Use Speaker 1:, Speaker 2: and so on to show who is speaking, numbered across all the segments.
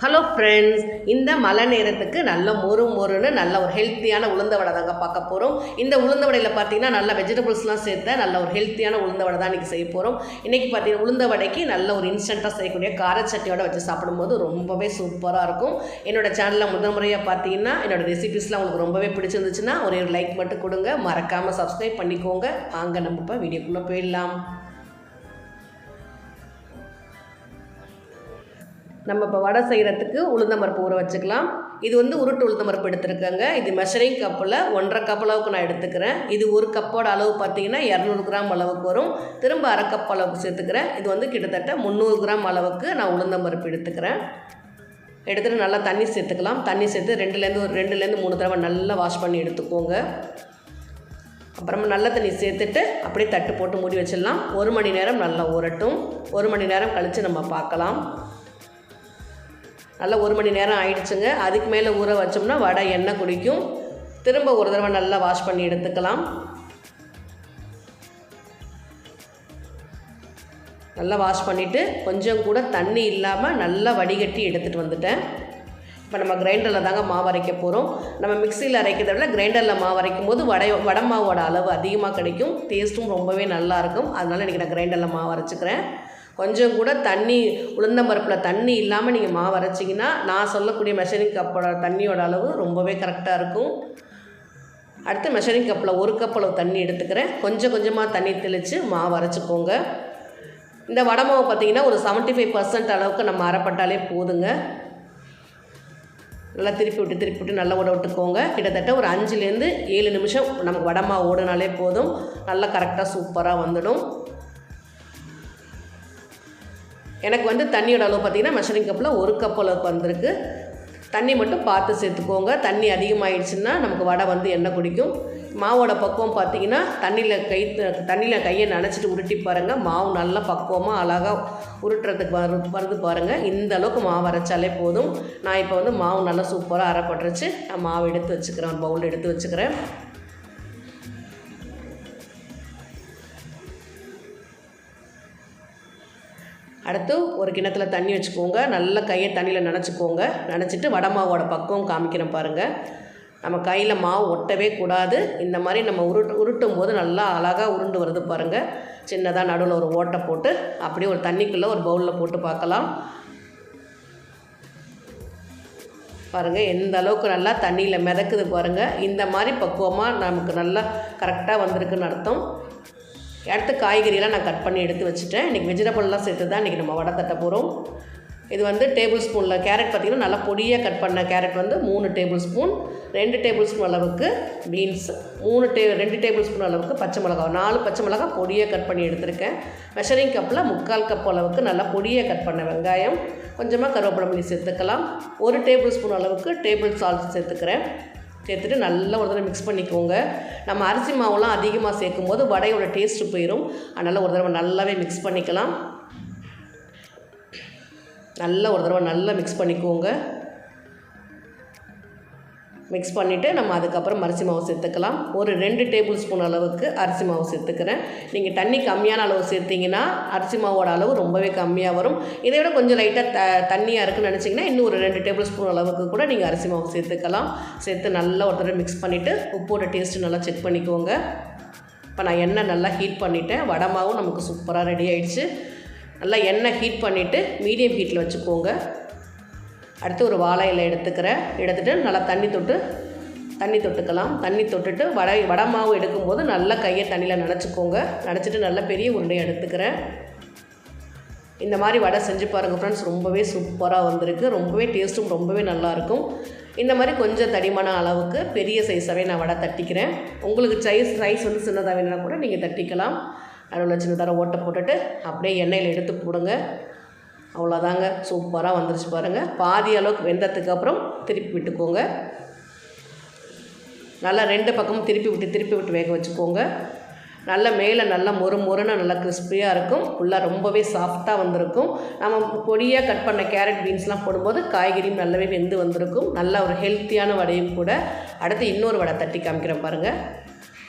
Speaker 1: Hello friends இந்த மழை நேரத்துக்கு நல்ல மொறு மொறுன்னு நல்ல ஒரு ஹெல்த்தியான உளுந்த வடை தாங்க பார்க்க போகிறோம் இந்த உளுந்த வடையில் பார்த்தீங்கன்னா நல்ல வெஜிடபிள்ஸ்லாம் சேர்த்த நல்ல ஒரு ஹெல்த்தியான உளுந்த வடை தான் இன்றைக்கி செய்ய போகிறோம் இன்றைக்கி பார்த்தீங்கன்னா உளுந்த வடைக்கு நல்ல ஒரு இன்ஸ்டண்ட்டாக செய்யக்கூடிய கார சட்னியோட வச்சு சாப்பிடும்போது ரொம்பவே சூப்பராக இருக்கும். என்னோட சேனலில் முதல் முறையாக பார்த்தீங்கன்னா என்னோட ரெசிபிஸ்லாம் உங்களுக்கு ரொம்பவே பிடிச்சிருந்துச்சுன்னா ஒரே ஒரு லைக் மட்டும் கொடுங்க. மறக்காமல் சப்ஸ்கிரைப் பண்ணிக்கோங்க. வாங்க நம்ம இப்போ வீடியோக்குள்ளே போயிடலாம். நம்ம இப்போ வடை செய்கிறதுக்கு உளுந்தம்பருப்பு ஊற வச்சுக்கலாம். இது வந்து உருட்டு உளுந்தம்பருப்பு எடுத்துருக்கேங்க. இது மெஷரிங் கப்பில் ஒன்றரை கப் அளவுக்கு நான் எடுத்துக்கிறேன். இது ஒரு கப்போட அளவு பார்த்தீங்கன்னா இரநூறு கிராம் அளவுக்கு வரும். திரும்ப அரை கப் அளவுக்கு சேர்த்துக்கிறேன். இது வந்து கிட்டத்தட்ட முந்நூறு கிராம் அளவுக்கு நான் உளுந்தம்பருப்பு எடுத்துக்கிறேன். எடுத்துகிட்டு நல்லா தண்ணி சேர்த்துக்கலாம். தண்ணி சேர்த்து ரெண்டுலேருந்து ஒரு ரெண்டுலேருந்து மூணு தடவை நல்லா வாஷ் பண்ணி எடுத்துக்கோங்க. அப்புறமா நல்ல தண்ணி சேர்த்துட்டு அப்படியே தட்டு போட்டு மூடி வச்சிடலாம். ஒரு மணி நேரம் நல்லா ஊறட்டும். ஒரு மணி நேரம் கழித்து நம்ம பார்க்கலாம். நல்லா ஒரு மணி நேரம் ஆயிடுச்சுங்க. அதுக்கு மேலே ஊற வச்சோம்னா வடை எண்ணெய் குடிக்கும். திரும்ப ஒரு தடவை நல்லா வாஷ் பண்ணி எடுத்துக்கலாம். நல்லா வாஷ் பண்ணிவிட்டு கொஞ்சம் கூட தண்ணி இல்லாமல் நல்லா வடிகட்டி எடுத்துகிட்டு வந்துட்டேன். இப்போ நம்ம கிரைண்டரில் தாங்க மாவு அரைக்க போகிறோம் நம்ம மிக்சியில் அரைக்கிறத விட கிரைண்டரில் மாவு அரைக்கும் போது வடை வடை மாவோட அளவு அதிகமாக கிடைக்கும். டேஸ்ட்டும் ரொம்பவே நல்லாயிருக்கும் அதனால் இன்றைக்கி நான் கிரைண்டரில் மாவு அரைச்சிக்கிறேன். கொஞ்சம் கூட தண்ணி உளுந்தம்பருப்பில் தண்ணி இல்லாமல் நீங்கள் மாவு அரைச்சிங்கன்னா நான் சொல்லக்கூடிய மெஷரிங் கப்போட தண்ணியோட அளவு ரொம்பவே கரெக்டாக இருக்கும். அடுத்து மெஷரிங் கப்பில் ஒரு கப் அளவு தண்ணி எடுத்துக்கிறேன். கொஞ்சம் கொஞ்சமாக தண்ணி தெளித்து மாவு அரைச்சிக்கோங்க. இந்த வடை மாவு பார்த்திங்கன்னா ஒரு செவன்ட்டி ஃபைவ் பர்சன்ட் அளவுக்கு நம்ம அரைப்பட்டாலே போதுங்க. நல்லா திருப்பி விட்டு திருப்பி விட்டு நல்லா ஓட விட்டுக்கோங்க. கிட்டத்தட்ட ஒரு அஞ்சுலேருந்து ஏழு நிமிஷம் நமக்கு வடமா ஓடினாலே போதும். நல்லா கரெக்டாக சூப்பராக வந்துடும். எனக்கு வந்து தண்ணியோட அளவு பார்த்திங்கன்னா மெஷரிங் கப்பில் ஒரு கப் அளவுக்கு வந்திருக்கு. தண்ணி மட்டும் பார்த்து சேர்த்துக்கோங்க. தண்ணி அதிகமாகிடுச்சுன்னா நமக்கு வடை வந்து எண்ணெய் குடிக்கும். மாவோட பக்குவம் பார்த்தீங்கன்னா தண்ணியில் கை தண்ணியில் கையை நனைச்சிட்டு உருட்டி பாருங்கள் மாவு நல்லா பக்குவமாக அழகாக உருட்டுறதுக்கு வரு வருது பாருங்கள் இந்த அளவுக்கு மாவு அரைச்சாலே போதும். நான் இப்போ வந்து மாவு நல்லா சூப்பராக அரைப்பட்டுருச்சு. நான் மாவு எடுத்து வச்சுக்கிறேன் பவுல் எடுத்து வச்சுக்கிறேன். அடுத்து ஒரு கிணத்துல தண்ணி வச்சுக்கோங்க. நல்லா கையை தண்ணியில் நினச்சிக்கோங்க. நினச்சிட்டு வடை மாவோட பக்குவம் காமிக்கிறேன் பாருங்கள் நம்ம கையில் மாவு ஒட்டவே கூடாது. இந்த மாதிரி நம்ம உருட்டு உருட்டும் போது நல்லா அழகாக உருண்டு வருது பாருங்கள் சின்னதாக நடுவில் ஒரு ஓட்டை போட்டு அப்படியே ஒரு தண்ணிக்குள்ளே ஒரு பவுலில் போட்டு பார்க்கலாம். பாருங்கள் எந்த அளவுக்கு நல்லா தண்ணியில் மிதக்குது பாருங்கள் இந்த மாதிரி பக்குவமாக நமக்கு நல்லா கரெக்டாக வந்திருக்குன்னு அர்த்தம். அடுத்து காய்கறியெல்லாம் நான் கட் பண்ணி எடுத்து வச்சுட்டேன். இன்றைக்கி வெஜிடபிள்லாம் சேர்த்து தான் இன்றைக்கி நம்ம வடை தட்ட போகிறோம் இது வந்து டேபிள் ஸ்பூனில் கேரட் பார்த்திங்கன்னா நல்லா பொடியாக கட் பண்ண கேரட் வந்து மூணு டேபிள் ஸ்பூன் ரெண்டு டேபிள் ஸ்பூன் அளவுக்கு பீன்ஸ் மூணு டே ரெண்டு டேபிள் ஸ்பூன் அளவுக்கு பச்சை மிளகா நாலு பச்சை மிளகா பொடியாக கட் பண்ணி எடுத்திருக்கேன். மெஷரிங் கப்பில் முக்கால் கப் அளவுக்கு நல்லா பொடியாக கட் பண்ண வெங்காயம் கொஞ்சமாக கருவேப்பிலை பண்ணி சேர்த்துக்கலாம். ஒரு டேபிள் ஸ்பூன் அளவுக்கு டேபிள் சால்ட் சேர்த்துக்கிறேன். சேர்த்துட்டு நல்லா ஒரு தடவை மிக்ஸ் பண்ணிக்கோங்க. நம்ம அரிசி மாவுலாம் அதிகமாக சேர்க்கும் போது வடையோட டேஸ்ட்டு போயிடும் அதனால் ஒரு தடவை நல்லாவே மிக்ஸ் பண்ணிக்கலாம். நல்லா ஒரு தடவை நல்லா மிக்ஸ் பண்ணிக்கோங்க. மிக்ஸ் பண்ணிவிட்டு நம்ம அதுக்கப்புறம் அரிசி மாவு சேர்த்துக்கலாம். ஒரு ரெண்டு டேபிள் ஸ்பூன் அளவுக்கு அரிசி மாவு சேர்த்துக்கிறேன். நீங்கள் தண்ணி கம்மியான அளவு சேர்த்திங்கன்னா அரிசி மாவோட அளவு ரொம்பவே கம்மியாக வரும். இதை விட கொஞ்சம் லைட்டாக த தண்ணியாக இருக்குன்னு நினச்சிங்கன்னா இன்னும் ஒரு ரெண்டு டேபிள் ஸ்பூன் அளவுக்கு கூட நீங்கள் அரிசி மாவு சேர்த்துக்கலாம். சேர்த்து நல்லா ஒரு தடவை மிக்ஸ் பண்ணிவிட்டு உப்போட டேஸ்ட்டு நல்லா செக் பண்ணிக்கோங்க. இப்போ நான் எண்ணெய் நல்லா ஹீட் பண்ணிவிட்டேன் வடை மாவும் நமக்கு சூப்பராக ரெடி ஆகிடுச்சு நல்லா எண்ணெய் ஹீட் பண்ணிவிட்டு மீடியம் ஹீட்டில் வச்சுக்கோங்க. அடுத்து ஒரு வாழை இலை எடுத்துக்கிறேன். எடுத்துகிட்டு நல்லா தண்ணி தொட்டு தண்ணி தொட்டுக்கலாம். தண்ணி தொட்டுட்டு வடை வடை மாவு எடுக்கும்போது நல்லா கையை தண்ணியில் நனைச்சிக்கோங்க. நனைச்சிட்டு நல்லா பெரிய உருண்டையை எடுத்துக்கிறேன். இந்த மாதிரி வடை செஞ்சு பாருங்கள் ஃப்ரெண்ட்ஸ் ரொம்பவே சூப்பராக வந்திருக்கு. ரொம்பவே டேஸ்ட்டும் ரொம்பவே நல்லாயிருக்கும் இந்த மாதிரி கொஞ்சம் தடிமான அளவுக்கு பெரிய சைஸாகவே நான் வடை தட்டிக்கிறேன். உங்களுக்கு சைஸ் சைஸ் வந்து சின்னதாக வேணுன்னா கூட நீங்கள் தட்டிக்கலாம். நடுவில் சின்னதாக ஓட்டை போட்டுட்டு அப்படியே எண்ணெயில் எடுத்து போடுங்க. அவ்வளோதாங்க. சூப்பராக வந்துருச்சு பாருங்கள் பாதி அளவுக்கு வெந்ததுக்கு அப்புறம் திருப்பி விட்டுக்கோங்க. நல்லா ரெண்டு பக்கமும் திருப்பி விட்டு திருப்பி விட்டு வேக வச்சுக்கோங்க. நல்லா மேலே நல்லா மொறு மொறுன்னு நல்லா கிறிஸ்பியாக இருக்கும். ஃபுல்லாக ரொம்பவே சாஃப்டாக வந்திருக்கும். நம்ம பொடியாக கட் பண்ண கேரட் பீன்ஸ்லாம் போடும்போது காய்கறியும் நல்லாவே வெந்து வந்திருக்கும். நல்ல ஒரு ஹெல்த்தியான வடையும் கூட. அடுத்து இன்னொரு வடை தட்டி காமிக்கிறேன் பாருங்கள்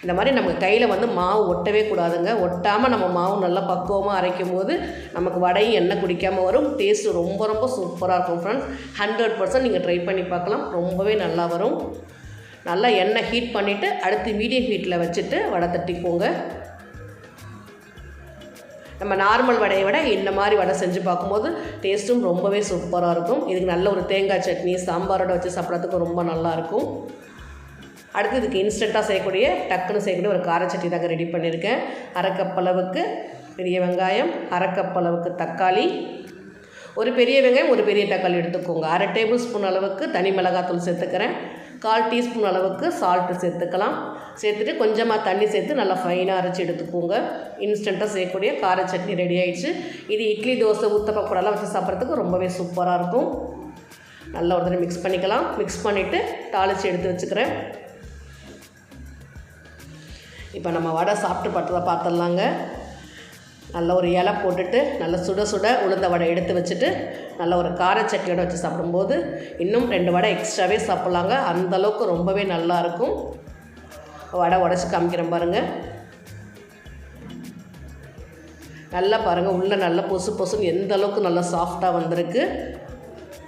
Speaker 1: இந்த மாதிரி நமக்கு கையில் வந்து மாவு ஒட்டவே கூடாதுங்க. ஒட்டாமல் நம்ம மாவு நல்லா பக்குவமாக அரைக்கும் போது நமக்கு வடையும் எண்ணெய் குடிக்காமல் வரும். டேஸ்ட்டு ரொம்ப ரொம்ப சூப்பராக இருக்கும் ஃப்ரெண்ட்ஸ் ஹண்ட்ரட் பர்சன்ட் நீங்கள் ட்ரை பண்ணி பார்க்கலாம். ரொம்பவே நல்லா வரும். நல்லா எண்ணெய் ஹீட் பண்ணிவிட்டு அடுத்து மீடியம் ஹீட்டில் வச்சுட்டு வடை தட்டிக்கோங்க நம்ம நார்மல் வடையை விட இந்த மாதிரி வடை செஞ்சு பார்க்கும்போது டேஸ்ட்டும் ரொம்பவே சூப்பராக இருக்கும். இதுக்கு நல்ல ஒரு தேங்காய் சட்னி சாம்பாரோட வச்சு சாப்பிட்றதுக்கு ரொம்ப நல்லாயிருக்கும் அடுத்து இதுக்கு இன்ஸ்டண்ட்டாக செய்யக்கூடிய டக்குன்னு செய்யக்கூடிய ஒரு கார சட்னி தாங்க ரெடி பண்ணியிருக்கேன். அரைக்கப்பளவுக்கு பெரிய வெங்காயம் அரைக்கப்பளவுக்கு தக்காளி. ஒரு பெரிய வெங்காயம் ஒரு பெரிய தக்காளி எடுத்துக்கோங்க. அரை டேபிள் ஸ்பூன் அளவுக்கு தனி மிளகாத்தூள் சேர்த்துக்கிறேன். கால் டீஸ்பூன் அளவுக்கு சால்ட்டு சேர்த்துக்கலாம். சேர்த்துட்டு கொஞ்சமாக தண்ணி சேர்த்து நல்லா ஃபைனாக அரைச்சி எடுத்துக்கோங்க. இன்ஸ்டண்ட்டாக செய்யக்கூடிய கார சட்னி ரெடி ஆயிடுச்சு. இது இட்லி தோசை ஊத்தப்பக்கூடலாம் வச்சு சாப்பிட்றதுக்கு ரொம்பவே சூப்பராக இருக்கும். நல்லா ஒரு தடவை மிக்ஸ் பண்ணிக்கலாம். மிக்ஸ் பண்ணிவிட்டு தாளித்து எடுத்து வச்சுக்கிறேன். இப்போ நம்ம வடை சாப்பிட்டு பார்த்ததை பார்த்துடலாங்க. நல்ல ஒரு இலை போட்டுட்டு நல்ல சுட சுட உளுந்த வடை எடுத்து வச்சுட்டு நல்ல ஒரு கார வச்சு சாப்பிடும்போது இன்னும் ரெண்டு வடை எக்ஸ்ட்ராவே சாப்பிட்லாங்க. அந்தளவுக்கு ரொம்பவே நல்லாயிருக்கும் வடை உடச்சி காமிக்கிறேன் பாருங்கள் நல்லா பாருங்கள் உள்ளே நல்லா பொசு பொசுன்னு எந்த அளவுக்கு நல்லா சாஃப்டாக வந்திருக்கு.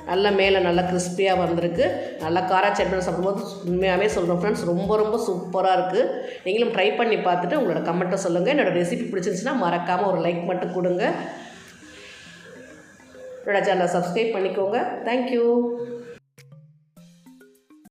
Speaker 1: நல்லா மேலே நல்லா கிறிஸ்பியாக வந்திருக்கு. நல்லா காரா சட்னி சாப்பிடும்போது உண்மையாகவே சொல்கிறோம் ஃப்ரெண்ட்ஸ் ரொம்ப ரொம்ப சூப்பராக இருக்குது நீங்களும் ட்ரை பண்ணி பார்த்துட்டு உங்களோட கமெண்ட்டை சொல்லுங்கள் என்னோடய ரெசிபி பிடிச்சிருந்துச்சுன்னா மறக்காமல் ஒரு லைக் மட்டும் கொடுங்க. என்னோடய சேனலை சப்ஸ்கிரைப் பண்ணிக்கோங்க. தேங்க்யூ